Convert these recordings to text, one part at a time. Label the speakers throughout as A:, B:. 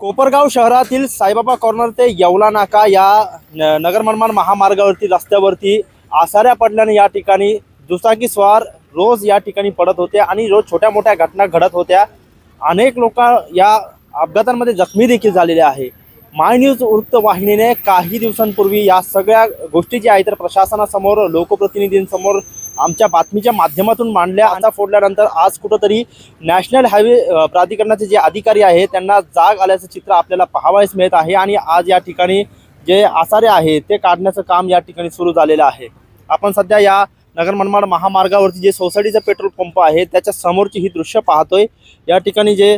A: कोपरगाव शहरातील साईबाबा कॉर्नर ते येवला नाका या न- महामार्गावरती रस्त्यावरती आसाऱ्या पडल्याने या ठिकाणी दुचाकी स्वार रोज या ठिकाणी पडत होते आणि रोज छोट्या मोठ्या घटना घडत होत्या. अनेक लोक या अपघातांमध्ये जखमी देखील झालेले आहे. माय न्यूज वृत्तवाहिनीने काही दिवसांपूर्वी या सगळ्या गोष्टी ज्या आहेत तर प्रशासनासमोर लोकप्रतिनिधींसमोर आमच्या बातमीच्या माध्यमातून मांडल्या. आता फोडल्यानंतर आज कुठंतरी नॅशनल हायवे प्राधिकरणाचे जे अधिकारी आहेत त्यांना जाग आल्याचं चित्र आपल्याला पाहावयास मिळत आहे आणि आज या ठिकाणी जे आसारे आहेत ते काढण्याचं काम या ठिकाणी सुरू झालेलं आहे. आपण सध्या या नगर मनमाड महामार्गावरती जे सोसायटीचा पेट्रोल पंप आहे त्याच्या समोरची ही दृश्य पाहतोय. या ठिकाणी जे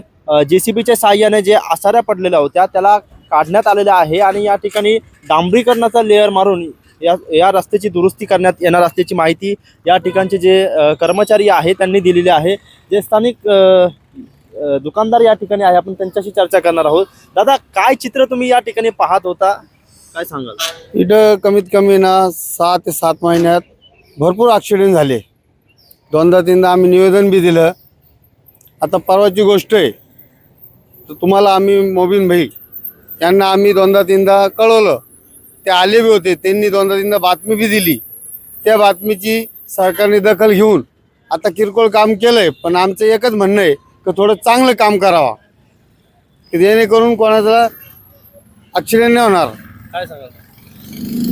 A: जे सी बीच्या साह्याने जे आसाऱ्या पडलेल्या होत्या त्याला काढण्यात आलेल्या आहे आणि या ठिकाणी डांबरीकरणाचा लेअर मारून या या रस्त्याची दुरुस्ती करण्यात येणार असल्याची माहिती या ठिकाणचे जे कर्मचारी आहे त्यांनी दिलेली आहे. जे स्थानिक दुकानदार या ठिकाणी आहे आपण त्यांच्याशी चर्चा करणार आहोत. दादा काय चित्र तुम्ही या ठिकाणी पाहत होता? काय सांगाल?
B: इथं कमीत कमी ना सहा ते सात महिन्यात भरपूर ॲक्सिडेंट झाले. दोनदा तीनदा आम्ही निवेदन बी दिलं. आता परवाची गोष्ट आहे. तर तुम्हाला आम्ही मोबिन भाई यांना आम्ही दोनदा तीनदा कळवलं. ते आले बी होते. त्यांनी दोनदा तीनदा बातमी बी दिली. त्या बातमीची सरकारने दखल घेऊन आता किरकोळ काम केलं आहे पण आमचं एकच म्हणणं आहे की थोडं चांगलं काम करावा. की जेणेकरून कोणाचा ॲक्सिडेंट नाही होणार.
A: काय सांगाल?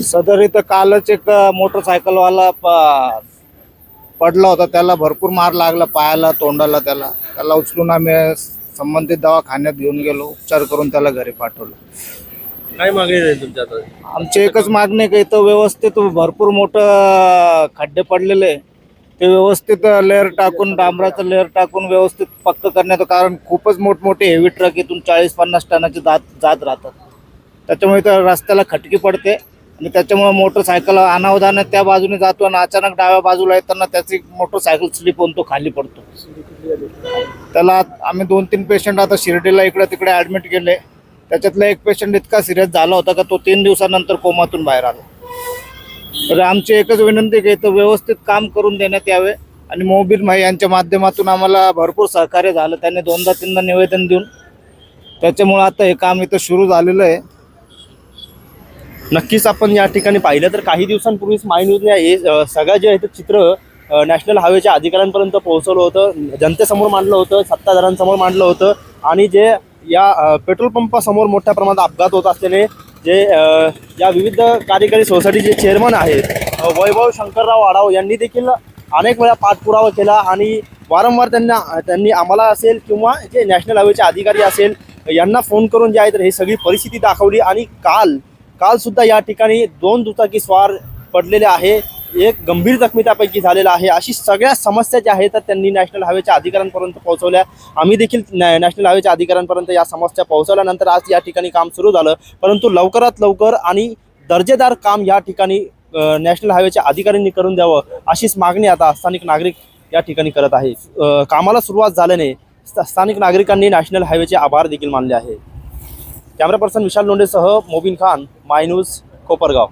C: सदर इथं कालच एक मोटरसायकलवाला प- पडला होता. त्याला भरपूर मार लागला पायाला तोंडाला त्याला. त्याला उचलून आम्ही संबंधित दवाखान्यात घेऊन गेलो. उपचार करून त्याला घरी पाठवलं.
A: काय मागणी राहील तुमच्या आता?
C: आमची एकच मागणी आहे की इथं व्यवस्थित भरपूर मोठं खड्डे पडलेले ते व्यवस्थित लेअर टाकून डांबराचं लेअर टाकून व्यवस्थित पक्क करण्याचं कारण खूपच मोठमोठे हेवी ट्रक इथून चाळीस पन्नास टनाचे जात जात राहतात. त्याच्यामुळे तर रस्त्याला खटकी पडते आणि त्याच्यामुळे मोटरसायकल अनावधानात त्या बाजूने जातो आणि अचानक डाव्या बाजूला येताना त्याची मोटरसायकल स्लिप होऊन तो खाली पडतो. त्याला आम्ही दोन तीन पेशंट आता शिर्डीला इकडे तिकडे ॲडमिट केले. त्याच्यातला एक पेशंट इतका सिरियस झाला होता का तो तीन दिवसानंतर कोमातून बाहेर आला. तर आमची एकच विनंती आहे की व्यवस्थित काम करून देण्यात यावे आणि मोबिल माई यांच्या माध्यमातून आम्हाला भरपूर सहकार्य झालं. त्यांनी दोनदा तीनदा निवेदन देऊन त्याच्यामुळं आता हे काम इथं सुरू झालेलं आहे.
A: नक्कीच आपण या ठिकाणी पाहिलं तर काही दिवसांपूर्वीच माय न्यूजने हे सगळं जे आहे ते चित्र नॅशनल हायवेच्या अधिकाऱ्यांपर्यंत पोहोचवलं होतं. जनतेसमोर मांडलं होतं सत्ताधाऱ्यांसमोर मांडलं होतं आणि जे या पेट्रोल पंपासमोर मोठ्या प्रमाणात अपघात होत असल्याने जे या विविध कार्यकारी सोसायटीचे चेअरमन आहेत वैभव शंकरराव आढाव यांनी देखील अनेक वेळा पाठपुरावा केला आणि वारंवार त्यांना त्यांनी आम्हाला असेल किंवा जे नॅशनल हायवेचे अधिकारी असेल यांना फोन करून जे आहे तर ही सगळी परिस्थिती दाखवली आणि काल कालसुद्धा या ठिकाणी दोन दुचाकी स्वार पडलेले आहे. एक गंभीर जखमी त्यापैकी झालेला आहे. अशी सगळ्या समस्या ज्या आहेत त्या त्यांनी नॅशनल हायवेच्या अधिकाऱ्यांपर्यंत पोहोचवल्या. आम्ही देखील नॅ- नॅशनल हायवेच्या अधिकाऱ्यांपर्यंत या समस्या पोहोचवल्यानंतर आज या ठिकाणी काम सुरू झालं. परंतु लवकरात लवकर आणि दर्जेदार काम या ठिकाणी नॅशनल हायवेच्या अधिकाऱ्यांनी करून द्यावं अशीच मागणी आता स्थानिक नागरिक या ठिकाणी करत आहे कामाला सुरुवात झाल्याने स्थानिक नागरिकांनी नॅशनल हायवेचे आभार देखील मानले आहे कॅमेरा पर्सन विशाल लोंडेसह मोबिन खान माय न्यूज कोपरगाव.